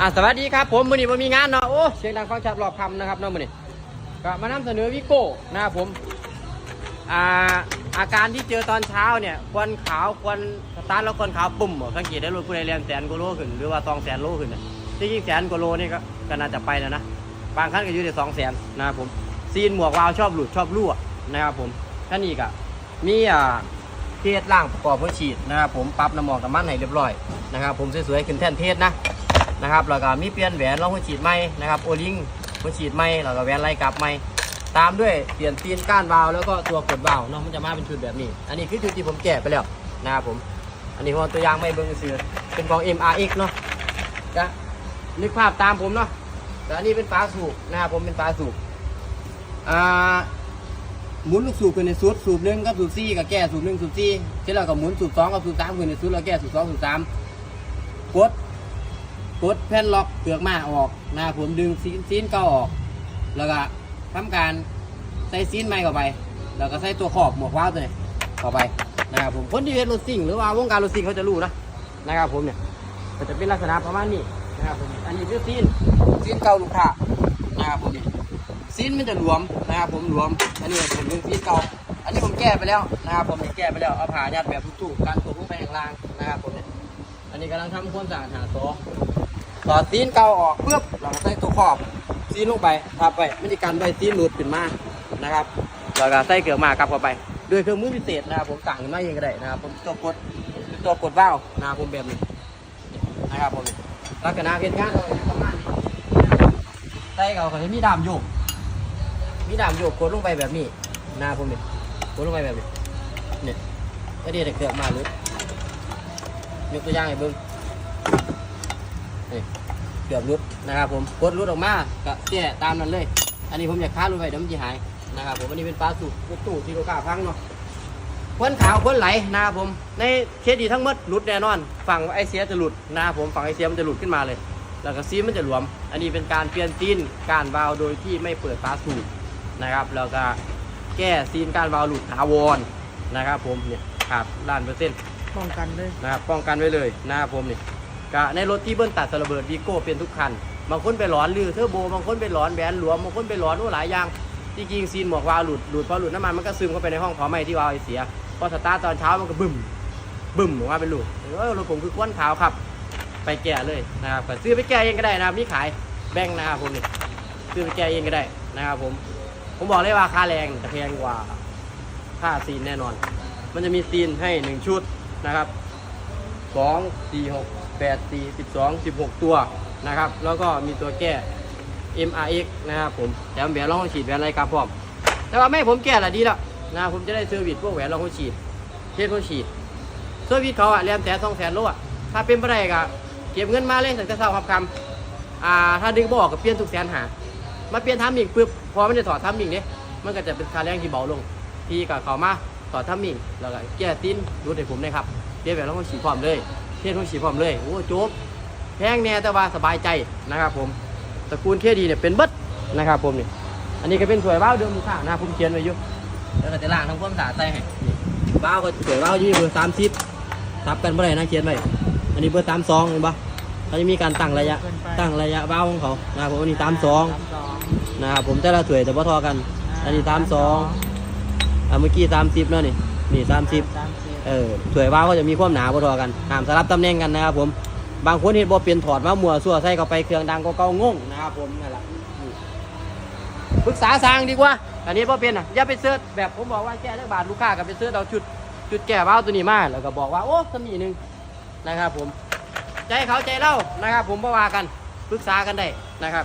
อะสวัสดีครับผมมือนี้ผมมีงานเนาะโอ้เสียงดังฟังชัดรอบคำนะครับเนาะมือนี้ก็มานำเสนอวิโก้นะครับผมอ่าอาการที่เจอตอนเช้าเนี่ยควันขาวควันสตาร์ทแล้วควันขาวปุ่มสังเกตได้รถผู้ใดเรียนแสนกว่าโลขึ้นหรือว่าสองแสนโลขึ้นนะที่จริงแสนกว่าโลนี่ก็ก็น่าจะไปแล้วนะบางคันก็อยู่ในสองแสนนะครับผมซีนหมวกวาวชอบหลุดชอบรั่วนะครับผมท่านี้ก็มีอ่าเทศล่างประกอบเพื่อฉีดนะครับผมปรับน้ำหมอกน้ำมันให้เรียบร้อยนะครับผมสวยๆขึ้นแท่นเทศนะ นะครับแล้วก็มีเปลี่ยนแหวนรองเพื่อฉีดไหมนะครับโอลิงเพื่อฉีดไหมแล้วก็แหวนไล่กลับไหมตามด้วยเปลี่ยนตีนก้านวาล์วแล้วก็ตัวกดวาล์วเนาะมันจะมาเป็นชุดแบบนี้ อันนี้คือชุดที่ผมแกะไปแล้วนะครับผม อันนี้พอตัวอย่างไม่เบิ่งซื้อเป็นของ MRX เนาะจะนึกภาพตามผมเนาะแต่อันนี้เป็นฝาสูบนะครับผมเป็นฝาสูบอ่าหมุนลูกสูบขึ้นในสูบสูบหนึ่งกับสูบสี่กับแก้สูบหนึ่งสูบสี่เสร็จแล้วก็หมุนสูบสองกับสูบสามขึ้นในสูบแล้วแก้สูบสองสูบสามกด กดแผ่นล็อกเปลือกมาออกนะครับผมดึงซีนซีนเก่าออก แล้วก็ทำการใส่ซีนใหม่เข้าไป แล้วก็ใส่ตัวขอบหมวกว้าวตัวนี้เข้าไปนะครับผมคนที่เรียนรถซิ่งหรือว่าวงการรถซิ่งเขาจะรู้นะนะครับผมเนี่ยก็จะเป็นลักษณะประมาณนี้นะครับผมอันนี้คือซีนซีนเก่าลูกค้านะครับผมนี่ซีนมันจะหลวมนะครับผมหลวม อันนี้ผมเป็นซีนเก่าอันนี้ผมแก้ไปแล้วนะครับผมนี่แก้ไปแล้วเอาผ่ายัดแบบทุกๆการตกลงไปข้างล่างนะครับผมเนี่ยอันนี้กำลังทำความสะอาดหาซอ ต่อซีนเกาออกเพื่อเราใส่ตัวขอบซีนลงไปทับไปไม่ได้กันไว้ซีนหลุดขึ้นมานะครับแล้วก็ใส่เกลือมากลับเข้าไปด้วยเครื่องมือพิเศษนะครับผมต่างกันมาเองก็ได้นะครับผมตัวกดตัวกดว่าวนะครับผมแบบนี้นะครับผมลักษณะเหตุการณ์เราประมาณนี้ใส่เขาเขาจะมีดามโยกมีดามโยกกดลงไปแบบนี้น้าผมเนี่กดลงไปแบบนี้เนี่ยก็เดี๋ยวเกิดมาเลยยกตัวอย่างให้เบิ้ง นี่เกือบรุดนะครับผมกดรุดออกมาก็แก้ตามนั้นเลย อันนี้ผมอยากค้าลงไปเดี๋ยวมันจะหายนะครับผมอันนี้เป็นปลาสูบรถตู้ที่โลกาพังเนาะควนขาวควนไหลนะครับผม ในเคสดีทั้งหมดหลุดแน่นอน ฝั่งไอเสียจะหลุดนะครับผมฝั่งไอเสียมันจะหลุดขึ้นมาเลย แล้วก็ซีมันจะหลวม อันนี้เป็นการเปลี่ยนซีนการวาล์วโดยที่ไม่เปิดฝาสูบนะครับแล้วก็แก้ซีนการวาล์วหลุดถาวรนะครับผมเนี่ยครับล้านเปอร์เซ็นต์ป้องกันเลยนะครับป้องกันไว้เลยนะครับผมนี่ ก็ในรถที่เบิ้ลตัดสระเบิดวีโก้เป็นทุกคัน บางคนไปหลอนลือเทอร์โบบางคนไปหลอนแหวนหลวมบางคนไปหลอนโอ้หลายอย่างที่จริงซีนหมวกวาวหลุดหลุดพอหลุดน้ำมันมันก็ซึมเข้าไปในห้องเผาไหม้ที่วาวไอเสียพอสตาร์ตอนเช้ามันก็บึ้มบึ้มออกมาเป็นลูกเออรถผมคือควนขาวครับ ไปแก้เลยนะครับซื้อไปแก้เองก็ได้นะครับนี่ขายแบ่งนะครับผมนี่ซื้อไปแก้เองก็ได้นะครับผมผมบอกเลยว่าค่าแรงจะแพงกว่าค่าซีนแน่นอน มันจะมีซีนให้หนึ่งชุดนะครับสองสี่หก แปดสี่สิบสองสิบหกตัวนะครับ แล้วก็มีตัวแก้ MRX นะครับผมแถมแหวนรองหัวฉีดแหวนอะไรกับพร้อม แต่ว่าไม่ผมแก้ละดีแล้วนะผมจะได้เซอร์วิสพวกแหวนรองหัวฉีดเทสหัวฉีดเซอร์วิสเขาอะเรียนแสนสองแสนโลอะถ้าเป็นไปได้ก็เก็บเงินมาเลยตั้งแต่เช้าครับคำอ่าถ้าดึงบออกก็เปลี่ยนทุกแสนหามาเปลี่ยนทามมิ่งปุ๊บพอมันจะถอดทามมิ่งเนี่ยมันก็จะเป็นค่าแรงที่เบาลงพี่ก็เข้ามาถอดทามิงแล้วก็แก้ติ้นรูดให้ผมเลยครับเปลี่ยนแบบแล้วก็ฉีดพร้อมเลย เทียนต้องฉีดพร้อมเลยโอ้โจ๊บแพงแน่แต่ว่าสบายใจนะครับผมตระกูลเคดีเนี่ยเป็นเบิดนะครับผมนี่อันนี้ก็เป็นสวยว้าวเดิมลูกค้านะผมเขียนไว้อยู่แล้วก็จะล้างทำความสะอาดใส่ให้นี่ว้าวก็สวยว้าวอยี่เบอร์สามสิบทับกันเมื่อไหร่นะเขียนไว้อันนี้เบอร์สามสองเห็นปะเขาจะมีการตั้งระยะตั้งระยะว้าวของเขานะครับผมอันนี้สามสองสามสองนะครับผมแต่ละถ้วยแต่ว่าทอกัน อันนี้สามสองอ่าเมื่อกี้สามสิบแล้วนี่นี่สามสิบสามสิบเออถวยว่าวก็จะมีความหนาพอทอกันหามสลับตำแหน่งกันนะครับผมบางคนเห็นบ่เปลี่ยนถอดมามัวสั่วใส่เข้าไปเครื่องดังก็เกางงนะครับผมนั่นแหละปรึกษาสร้างดีกว่า อันนี้บ่เป็นอะอย่าไปเสิร์ชแบบผมบอกว่าแก้เรื่องบาทลูกค้ากับไปเสิร์ชเอาชุดจุดแก้ว่าวตัวนี้มาแล้วก็บอกว่าโอ้สมีหนึ่งนะครับผม ใจเขาใจเล่านะครับ ผมบ่ว่ากันปรึกษากันได้นะครับ